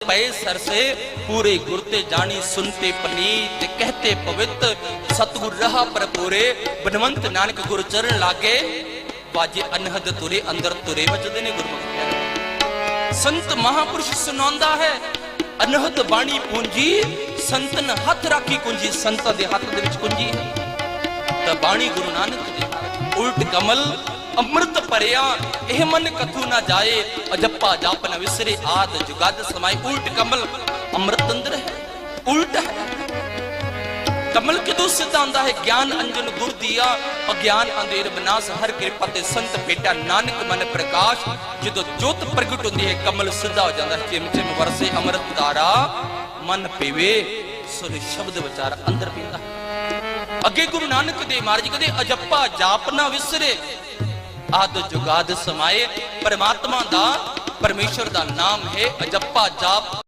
ਪਏ ਸਰਸੇ ਪੂਰੇ ਗੁਰ ਤੇ ਜਾਣੀ ਸੁਨਤੇ ਪਨੀਤ ਕਹਤੇ ਪਵਿੱਤ ਸਤਿਗੁਰ ਰਹਾ ਪਰਪੂਰੇ ਬਨਵੰਤ ਨਾਨਕ ਗੁਰ ਚਰਨ ਲਾਗੇ ਬਾਜੇ ਅਨਹਦ ਤੁਰੇ ਅੰਦਰ ਤੁਰੇ ਵਜਦੇ ਨੇ ਗੁਰਮੁਖ ਸੰਤ ਮਹਾਪੁਰਸ਼ ਸੁਣਾਉਂਦਾ ਹੈ ਅਨਹਦ ਬਾਣੀ ਪੂੰਜੀ ਸੰਤਨ ਹੱਥ ਰਾਖੀ ਕੁੰਜੀ ਸੰਤਾਂ ਦੇ ਹੱਥ ਦੇ ਵਿੱਚ ਕੁੰਜੀ ਹੈ ਤਾਂ ਬਾਣੀ ਗੁਰੂ ਨਾਨਕ ਦੀ ਉਲਟ ਕਮਲ ਅੰਮ੍ਰਿਤ ਭਰਿਆ, ਇਹ ਮਨ ਕਥੂ ਨਾ ਜਾਏ। ਅਜੱਪਾ ਜਾਪ ਨ ਵਿਸਰੇ ਆਦ ਜੁਗਦ ਸਮਾਈ। ਉਲਟ ਕਮਲ ਅੰਮ੍ਰਿਤ ਅੰਦਰ ਹੈ, ਉਲਟ ਹੈ। ਕਮਲ ਕਿਦੋਂ ਸਿੱਧ ਆਂਦਾ ਹੈ? ਗਿਆਨ ਅੰਜਨ ਗੁਰ ਦੀਆ, ਅਗਿਆਨ ਅੰਧੇਰ ਬਨਾਸ। ਹਰ ਕਿਰਪਾ ਤੇ ਸੰਤ ਭੇਟਾ ਨਾਨਕ ਮਨ ਪ੍ਰਕਾਸ਼। ਜਦੋਂ ਜੋਤ ਪ੍ਰਗਟ ਹੁੰਦੀ ਹੈ, ਕਮਲ ਸਿੱਧਾ ਹੋ ਜਾਂਦਾ ਹੈ। ਚਿਮ ਚਿਮ ਵਰਸੇ ਅੰਮ੍ਰਿਤ ਧਾਰਾ। ਮਨ ਪੀਵੇ, ਸੁਰ ਸ਼ਬਦ ਵਿਚਾਰ ਅੰਦਰ ਪੀਂਦਾ ਹੈ। ਅੱਗੇ ਗੁਰੂ ਨਾਨਕ ਦੇਵ ਮਹਾਰਾਜ ਕਹਿੰਦੇ, ਅਜੱਪਾ ਜਾਪ ਨਾ ਵਿਸਰੇ ਆਦ ਜੁਗਾਦ ਸਮਾਏ ਪਰਮਾਤਮਾ ਦਾ ਪਰਮੇਸ਼ਰ ਦਾ ਨਾਮ ਹੈ ਅਜੱਪਾ ਜਾਪ।